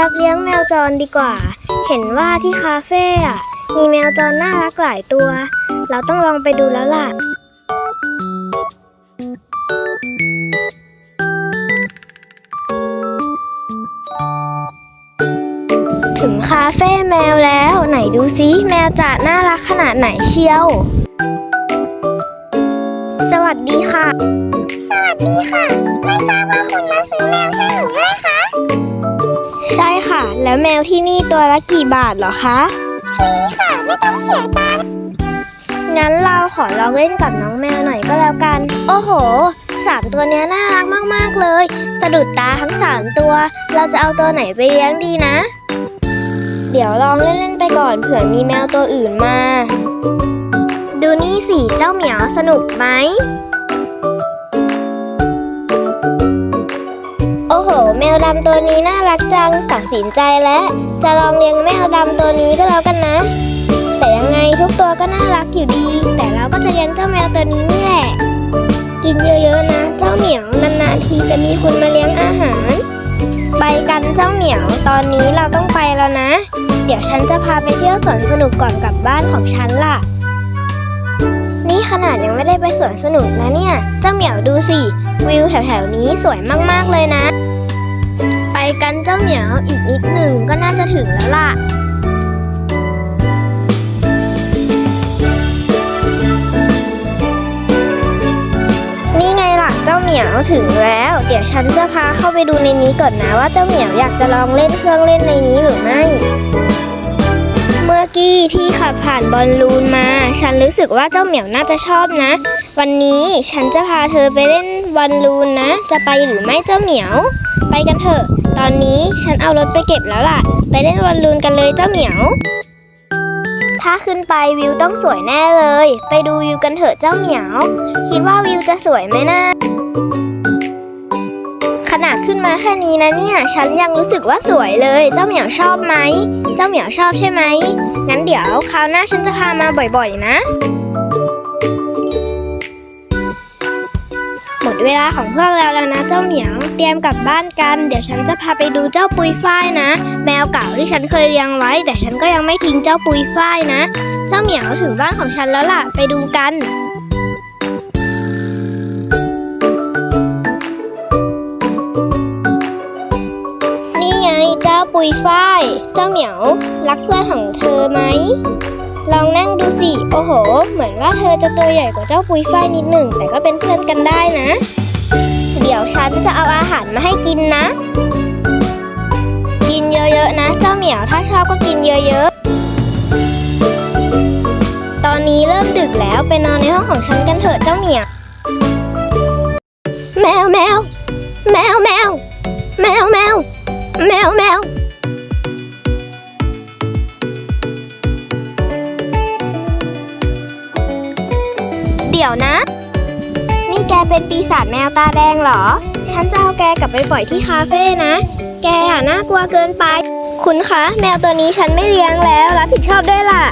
รับเลี้ยงแมวจรดีกว่า เห็นว่าที่คาเฟ่อะมีแมวจรน่ารักหลายตัว เราต้องลองไปดูแล้วล่ะ ถึงคาเฟ่แมวแล้วไหนดูซิแมวจะน่ารักขนาดไหนเชียว สวัสดีค่ะ สวัสดี ละกี่บาทเหรอคะฟรีค่ะ ไม่ต้องเสียตังค์งั้นเราขอลองเล่นกับน้องแมวหน่อยก็แล้วกัน โอ้โหสามตัวเนี้ยน่ารักมากๆเลย สะดุดตาทั้งสามตัว เราจะเอาตัวไหนไปเลี้ยงดีนะ เดี๋ยวลองเล่นๆไปก่อนเผื่อมีแมวตัวอื่นมา ดูนี่สิเจ้าเหมียวสนุกไหม วดำตัวนี้น่ารักจังตัดสินใจแล้วจะลองเลี้ยงแมวดำตัวนี้ก็แล้วกันนะ แต่ยังไงทุกตัวก็น่ารักอยู่ดี แต่เราก็จะเลี้ยงเจ้าแมวตัวนี้นี่แหละ กินเยอะๆนะ เจ้าเหมียวนานๆทีจะมีคนมาเลี้ยงอาหาร ไปกันเจ้าเหมียวตอนนี้เราต้องไปแล้วนะ เดี๋ยวฉันจะพาไปเที่ยวสวนสนุกก่อนกลับบ้านของฉันล่ะนี่ขนาดยังไม่ได้ไปสวนสนุกนะเนี่ย เจ้าเหมียวดูสิ วิวแถวๆนี้สวยมากๆเลยนะ กันเจ้าเหมียวอีกนิดหนึ่งก็น่าจะถึงแล้วล่ะนี่ไงล่ะเจ้าเหมียวถึงแล้ว เดี๋ยวฉันจะพาเข้าไปดูในนี้ก่อนนะว่าเจ้าเหมียวอยากจะลองเล่นเครื่องเล่นในนี้หรือไม่ เมื่อกี้ที่ขับผ่านบอลลูนมา ฉันรู้สึกว่าเจ้าเหมียวน่าจะชอบนะ วันนี้ฉันจะพาเธอไปเล่นบอลลูนนะ จะไปหรือไม่เจ้าเหมียว ไปกันเถอะ ตอนนี้ฉันเอารถไปเก็บแล้วล่ะ ไปเล่นบอลลูนกันเลยเจ้าเหมียว ถ้าขึ้นไปวิวต้องสวยแน่เลย ไปดูวิวกันเถอะเจ้าเหมียว คิดว่าวิวจะสวยไหมนะขนาดขึ้นมาแค่นี้นะเนี่ย ฉันยังรู้สึกว่าสวยเลย เจ้าเหมียวชอบไหม เจ้าเหมียวชอบใช่ไหม งั้นเดี๋ยวคราวหน้าฉันจะพามาบ่อยๆนะ เวลาของพวกเราแล้วนะเจ้าเหมียวเตรียมกลับบ้านกัน เดี๋ยวฉันจะพาไปดูเจ้าปุยฝ้ายนะ แมวเก่าที่ฉันเคยเลี้ยงไว้ แต่ฉันก็ยังไม่ทิ้งเจ้าปุยฝ้ายนะ เจ้าเหมียวถึงบ้านของฉันแล้วล่ะไปดูกันนี่ไงเจ้าปุยฝ้าย เจ้าเหมียวรักเพื่อนของเธอไหม ลองนั่งดูสิ โอ้โห เหมือนว่าเธอจะตัวใหญ่กว่าเจ้าปุยฝ้ายนิดหนึ่ง แต่ก็เป็นเพื่อนกันได้นะ เดี๋ยวฉันจะเอาอาหารมาให้กินนะ กินเยอะๆนะ เจ้าเหมียวถ้าชอบก็กินเยอะๆ ตอนนี้เริ่มดึกแล้วไปนอนในห้องของฉันกันเถอะเจ้าเหมียว แมวแมวแมวแมวแมวแมวแมวแมว ดี๋ยวนะ นี่แกเป็นปีศาจแมวตาแดงเหรอ ฉันจะเอาแกกลับไปปล่อยที่คาเฟ่นะ แกอะน่ากลัวเกินไป คุณคะ แมวตัวนี้ฉันไม่เลี้ยงแล้ว รับผิดชอบด้วยล่ะ